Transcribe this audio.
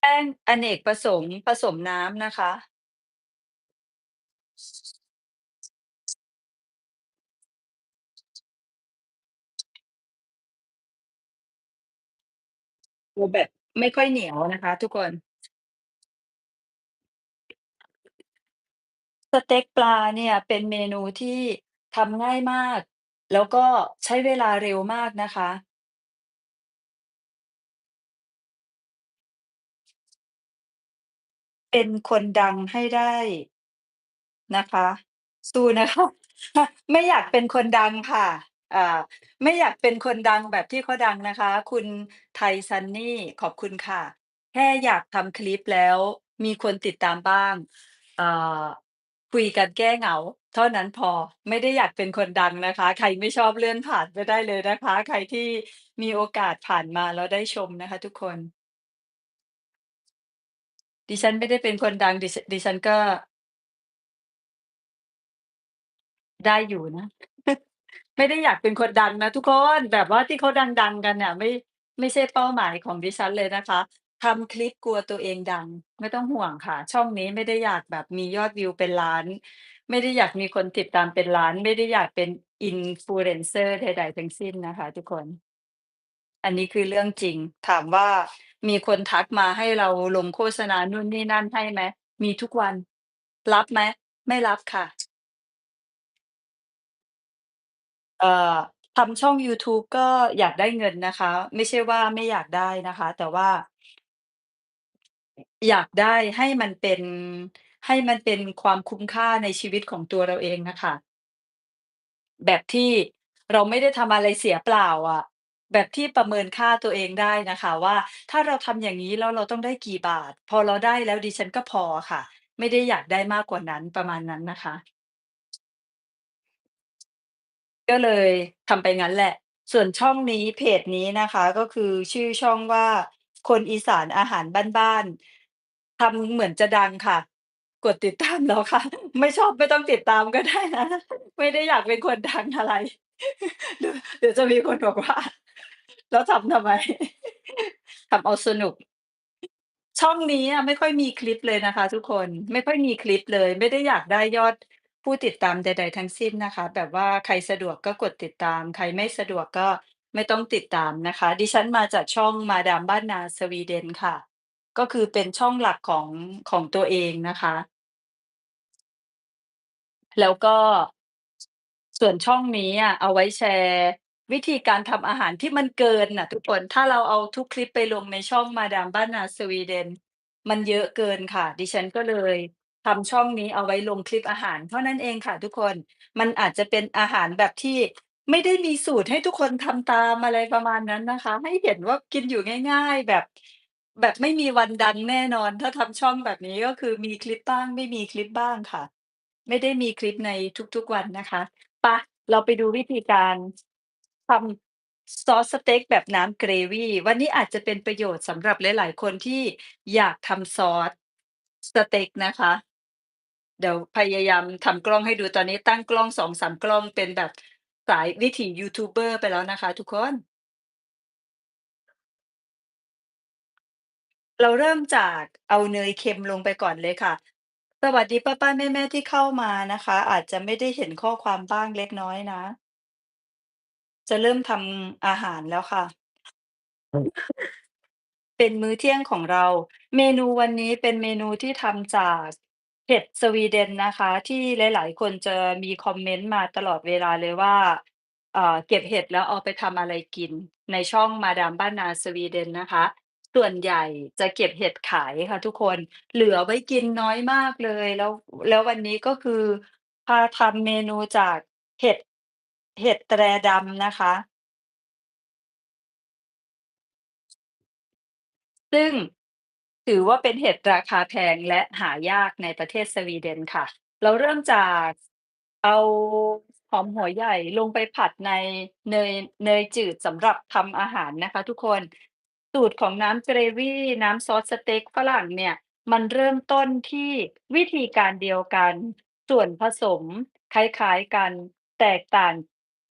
แป้งอเนกประสงค์ผสมน้ำนะคะตัวแบบไม่ค่อยเหนียวนะคะ ทุกคน สเต็กปลาเนี่ยเป็นเมนูที่ทำง่ายมาก แล้วก็ใช้เวลาเร็วมากนะคะ เป็นคนดังให้ได้ นะคะ สู้ นะคะ ไม่อยากเป็นคนดังค่ะ อ่า ไม่อยากเป็นคนดังแบบที่เขาดังนะคะ คุณไทซันนี่ ขอบคุณค่ะ แค่อยากทำคลิปแล้วมีคนติดตามบ้างอ่าคุยกันแก้เหงา เท่านั้นพอ ไม่ได้อยากเป็นคนดังนะคะ ใครไม่ชอบเลื่อนผ่านไปได้เลยนะคะ ใครที่มีโอกาสผ่านมาแล้วได้ชมนะคะทุกคน ดิฉันไม่ได้เป็นคนดัง ดิดิฉันก็ ได้อยู่นะ ไม่ได้อยากเป็นคนดังนะทุกคน แบบว่าที่เขาดัง ๆ กันน่ะ ไม่ ไม่ใช่เป้าหมายของดิฉันเลยนะคะ ทำคลิปกลัวตัวเองดัง ไม่ต้องห่วงค่ะ ช่องนี้ไม่ได้อยากแบบมียอดวิวเป็นล้าน ไม่ได้อยากมีคนติดตามเป็นล้าน ไม่ได้อยากเป็น Influencer ใด ๆ ทั้งสิ้นนะคะทุกคน อันนี้คือเรื่องจริง ถามว่า มีคนทักมาให้เราลงโฆษณานู่นนี่นั่นให้ไหม?มีทุกวัน รับไหม?ไม่รับค่ะ เอ่อ ทำช่องยูทูบก็อยากได้เงินนะคะ ไม่ใช่ว่าไม่อยากได้นะคะ แต่ว่า อยากได้ให้มันเป็น ให้มันเป็นความคุ้มค่าในชีวิตของตัวเราเองน่ะค่ะ แบบที่เราไม่ได้ทำอะไรเสียเปล่าอะ แบบที่ประเมินค่าตัวเองได้นะคะว่า ถ้าเราทำอย่างงี้แล้วเราต้องได้กี่บาท พอเราได้แล้วดิฉันก็พอค่ะ ไม่ได้อยากได้มากกว่านั้น ประมาณนั้นนะคะ ก็เลยทำไปงั้นแหละ ส่วนช่องนี้ เพจนี้นะคะ ก็คือชื่อช่องว่า คนอีสานอาหารบ้าน ๆ ทำเหมือนจะดังค่ะ กดติดตามแล้วค่ะ ไม่ชอบไม่ต้องติดตามก็ได้นะ ไม่ได้อยากเป็นคนดังอะไร เดี๋ยว เดี๋ยวจะมีคนบอกว่า แล้วทำทำไม?ทำเอาสนุก ช่องนี้อะไม่ค่อยมีคลิปเลยนะคะทุกคน ไม่ค่อยมีคลิปเลย ไม่ได้อยากได้ยอดผู้ติดตามใด ๆ ทั้งสิ้นนะคะ แบบว่าใครสะดวกก็กดติดตาม ใครไม่สะดวกก็ไม่ต้องติดตามนะคะ ดิฉันมาจากช่องมาดามบ้านนาสวีเดนค่ะ ก็คือเป็นช่องหลักของ ของตัวเองนะคะ แล้วก็ ส่วนช่องนี้อะเอาไว้แชร์ วิธีการทำอาหารที่มันเกินน่ะ ทุกคนถ้าเราเอาทุกคลิปไปลงในช่องมาดามบ้านนาสวีเดน มันเยอะเกินค่ะ ดิฉันก็เลยทำช่องนี้เอาไว้ลงคลิปอาหาร เท่านั้นเองค่ะ ทุกคนมันอาจจะเป็นอาหารแบบที่ไม่ได้มีสูตรให้ทุกคนทำตามอะไรประมาณนั้นนะคะ ให้เห็นว่ากินอยู่ง่าย ๆ แบบ แบบไม่มีวันดังแน่นอน ถ้าทำช่องแบบนี้ก็คือมีคลิปบ้าง ไม่มีคลิปบ้างค่ะ ไม่ได้มีคลิปในทุกๆวันนะคะไปเราไปดูวิธีการ ทำซอสสเต็กแบบน้ำเกรวี วันนี้อาจจะเป็นประโยชน์สำหรับหลาย ๆ คนที่อยากทำซอสสเต็กนะคะ เดี๋ยวพยายามทำกล้องให้ดู ตอนนี้ตั้งกล้อง 2-3 กล้อง เป็นแบบสายวิถียูทูบเบอร์ไปแล้วนะคะทุกคน เราเริ่มจากเอาเนยเค็มลงไปก่อนเลยค่ะ สวัสดีป้า ๆ แม่ ๆ ที่เข้ามานะคะ อาจจะไม่ได้เห็นข้อความบ้างเล็กน้อยนะ จะเริ่มทำอาหารแล้วค่ะ เป็นมื้อเที่ยงของเรา เมนูวันนี้เป็นเมนูที่ทำจากเห็ดสวีเดนนะคะ ที่หลาย ๆ คนจะมีคอมเมนต์มาตลอดเวลาเลยว่าอ่าเก็บเห็ดแล้วเอาไปทำอะไรกิน ในช่องมาดามบ้านนาสวีเดนนะคะ ส่วนใหญ่จะเก็บเห็ดขายค่ะทุกคน เหลือไว้กินน้อยมากเลย แล้ว แล้ววันนี้ก็คือพาทำเมนูจากเห็ด เห็ดแตรดำนะคะ ซึ่งถือว่าเป็นเห็ดราคาแพงและหายากในประเทศสวีเดนค่ะ เราเริ่มจากเอาหอมหัวใหญ่ลงไปผัดในเนยเนยจืดสำหรับทำอาหารนะคะทุกคนสูตรของน้ำเกรวี่น้ำซอสสเต็กฝรั่งเนี่ย มันเริ่มต้นที่วิธีการเดียวกัน ส่วนผสมคล้ายๆกัน แตกต่าง